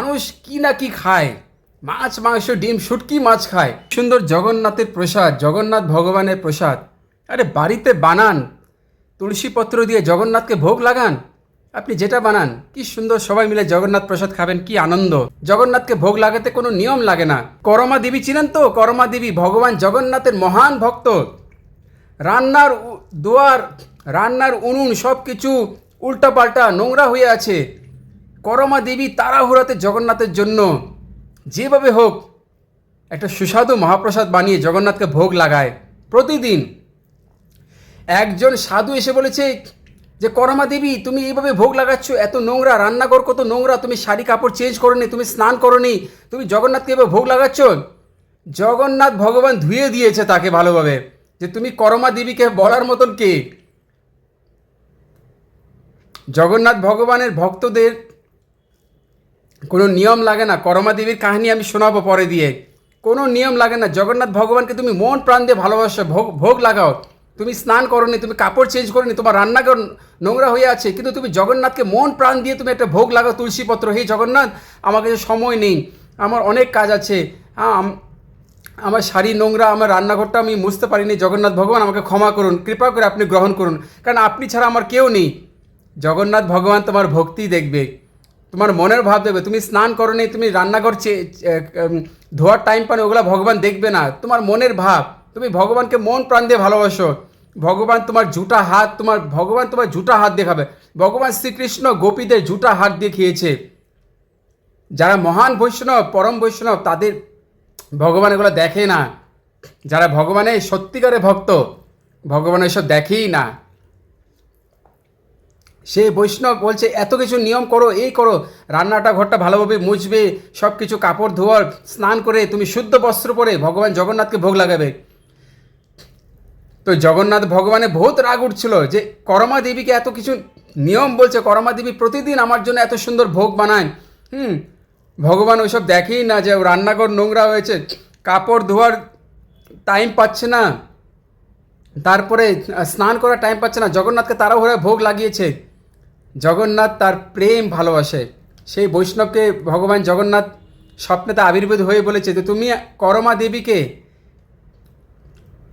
মানুষ কি না কি খায়? মাছ, মাংস, ডিম, শুটকি মাছ খায়। সুন্দর জগন্নাথের প্রসাদ, জগন্নাথ ভগবানের প্রসাদ। আরে বাড়িতে বানান। তুলসীপত্র দিয়ে জগন্নাথকে ভোগ লাগান। আপনি যেটা বানান, কি সুন্দর সবাই মিলে জগন্নাথ প্রসাদ খাবেন, কি আনন্দ। জগন্নাথকে ভোগ লাগাতে কোনো নিয়ম লাগে না। করমা দেবী চিনেন তো? করমা দেবী ভগবান জগন্নাথের মহান ভক্ত। রান্নার দুয়ার, রান্নার উনুন সব কিছু উল্টাপাল্টা নোংরা হয়ে আছে। করমা দেবী তাড়াহুড়াতে জগন্নাথের জন্য যেভাবে হোক একটা সুস্বাদু মহাপ্রসাদ বানিয়ে জগন্নাথকে ভোগ লাগায় প্রতিদিন। একজন সাধু এসে বলেছে যে, করমা দেবী, তুমি এইভাবে ভোগ লাগাচ্ছ, এত নোংরা রান্নাঘর কত নোংরা, তুমি শাড়ি কাপড় চেঞ্জ করনি, তুমি স্নান করনি, তুমি জগন্নাথকে এভাবে ভোগ লাগাচ্ছ? জগন্নাথ ভগবান ধুয়ে দিয়েছে তাকে ভালোভাবে যে, তুমি করমা দেবীকে বলার মতন কে? জগন্নাথ ভগবানের ভক্তদের কোনো নিয়ম লাগে না। করমা দেবীর কাহিনী আমি শোনাবো পরে দিয়ে। কোনো নিয়ম লাগে না। জগন্নাথ ভগবানকে তুমি মন প্রাণ দিয়ে ভালোবাসো, ভোগ ভোগ লাগাও। তুমি স্নান করনি, তুমি কাপড় চেঞ্জ করনি, তোমার রান্নাঘর নোংরা হয়ে আছে, কিন্তু তুমি জগন্নাথকে মন প্রাণ দিয়ে তুমি একটা ভোগ লাগাও, তুলসীপত্র। হে জগন্নাথ, আমার কাছে সময় নেই। আমার অনেক কাজ আছে। আমার শাড়ি নোংরা, আমার রান্নাঘরটা আমি মুছতে পারিনি। জগন্নাথ ভগবান আমাকে ক্ষমা করুন, কৃপা করে আপনি গ্রহণ করুন। কারণ আপনি ছাড়া আমার কেউ নেই। জগন্নাথ ভগবান তোমার ভক্তি দেখবে। তোমার মনের ভাব দেবে, তুমি স্নান করো নি তুমি রান্নাঘর ধোয়ার টাইম পানি ওগুলো ভগবান দেখবে না। তোমার মনের ভাব, তুমি ভগবানকে মন প্রাণ দিয়ে ভালোবাসো। ভগবান তোমার জুটা হাত, তোমার, ভগবান তোমার জুটা হাত দেখাবে। ভগবান শ্রীকৃষ্ণ গোপীদের জুটা হাত দিয়ে খেয়েছে। যারা মহান বৈষ্ণব, পরম বৈষ্ণব, তাদের ভগবান এগুলো দেখে না। যারা ভগবানের সত্যিকারে ভক্ত, ভগবান এসব দেখেই না। সে বৈষ্ণব বলছে, এত কিছু নিয়ম করো, এই করো। রান্নাটা, ঘরটা ভালোভাবে মুছবে সব কিছু কাপড় ধোয়ার, স্নান করে, তুমি শুদ্ধ বস্ত্র পরে ভগবান জগন্নাথকে ভোগ লাগাবে। তো জগন্নাথ ভগবানে বহুত রাগ উঠছিল যে, করমা দেবীকে এত কিছু নিয়ম বলছে, করমা দেবী প্রতিদিন আমার জন্য এত সুন্দর ভোগ বানায়। হুম, ভগবান ওইসব দেখেই না যে রান্নাঘর নোংরা হয়েছে, কাপড় ধোয়ার টাইম পাচ্ছে না, তারপরে স্নান করার টাইম পাচ্ছে না, জগন্নাথকে তাড়াহুড়ো ভোগ লাগিয়েছে। জগন্নাথ তার প্রেম ভালোবাসে। সেই বৈষ্ণবকে ভগবান জগন্নাথ স্বপ্নেতে আবির্ভূত হয়ে বলেছে যে, তুমি করমা দেবীকে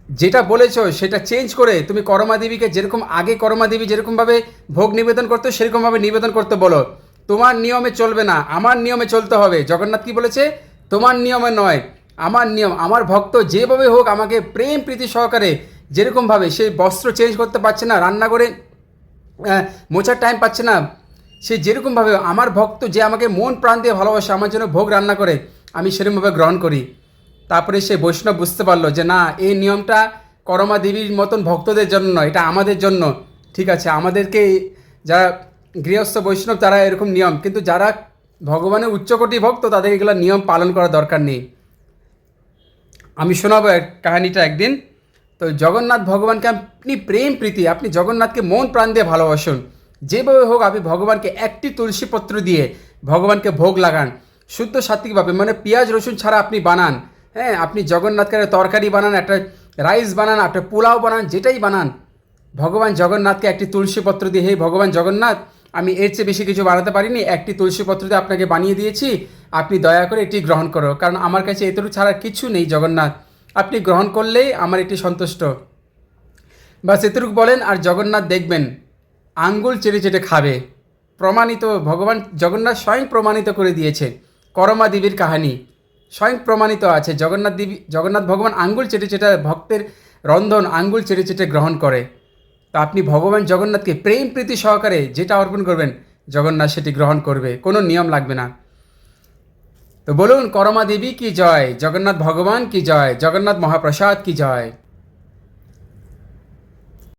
যেটা বলেছ সেটা চেঞ্জ করে তুমি করমা দেবীকে যেরকম আগে করমা দেবী যেরকমভাবে ভোগ নিবেদন করতো, সেরকমভাবে নিবেদন করতে বলো। তোমার নিয়মে চলবে না, আমার নিয়মে চলতে হবে। জগন্নাথ কি বলেছে? তোমার নিয়মে নয়, আমার নিয়ম, আমার ভক্ত যেভাবে হোক আমাকে প্রেম প্রীতি সহকারে যেরকমভাবে সেই বস্ত্র চেঞ্জ করতে পারছে না রান্না করে মোছার টাইম পাচ্ছে না। সে যেরকমভাবে আমার ভক্ত যে আমাকে মন প্রাণ দিয়ে ভালোবাসে, আমার জন্য ভোগ রান্না করে, আমি সেরকমভাবে গ্রহণ করি। তারপরে সে বৈষ্ণব বুঝতে পারল যে, না, এই নিয়মটা করমা দেবীর মতন ভক্তদের জন্য নয়, এটা আমাদের জন্য। ঠিক আছে, আমাদেরকে যারা গৃহস্থ বৈষ্ণব, তারা এরকম নিয়ম। কিন্তু যারা ভগবানের উচ্চকোটি ভক্ত, তাদের এগুলো নিয়ম পালন করার দরকার নেই। আমি শোনাবো কাহিনীটা একদিন। তো জগন্নাথ ভগবানকে আপনি প্রেম প্রীতি, আপনি জগন্নাথকে মন প্রাণ দিয়ে ভালোবাসুন। যেভাবে হোক আপনি ভগবানকে একটি তুলসীপত্র দিয়ে ভগবানকে ভোগ লাগান। শুদ্ধ সাত্বিকভাবে মানে পেঁয়াজ, রসুন ছাড়া আপনি বানান। হ্যাঁ আপনি জগন্নাথকে তরকারি বানান, একটা রাইস বানান, একটা পোলাও বানান, যেটাই বানান। ভগবান জগন্নাথকে একটি তুলসীপত্র দিয়ে, হে ভগবান জগন্নাথ, আমি এর চেয়ে বেশি কিছু বানাতে পারিনি, একটি তুলসীপত্র দিয়ে আপনাকে বানিয়ে দিয়েছি। আপনি দয়া করে এটি গ্রহণ করো। কারণ আমার কাছে এতটুকু ছাড়া কিছু নেই জগন্নাথ। আপনি গ্রহণ করলেই আমার এটি সন্তুষ্ট। বা এতটুকু বলেন, আর জগন্নাথ দেখবেন, আঙ্গুল চেটে চেটে খাবে। প্রমাণিত, ভগবান জগন্নাথ স্বয়ং প্রমাণিত করে দিয়েছে, করমা দেবীর কাহিনী। স্বয়ং প্রমাণিত আছে, জগন্নাথ দেবী, জগন্নাথ ভগবান আঙ্গুল চেটে চেটে ভক্তের রন্ধন আঙ্গুল চেটে চেটে গ্রহণ করে। তা আপনি ভগবান জগন্নাথকে প্রেম প্রীতি সহকারে যেটা অর্পণ করবেন, জগন্নাথ সেটি গ্রহণ করবে, কোনো নিয়ম লাগবে না। তো বলুন করমা দেবী কি জয় জগন্নাথ ভগবান কি জয় জগন্নাথ মহাপ্রসাদ কি জয়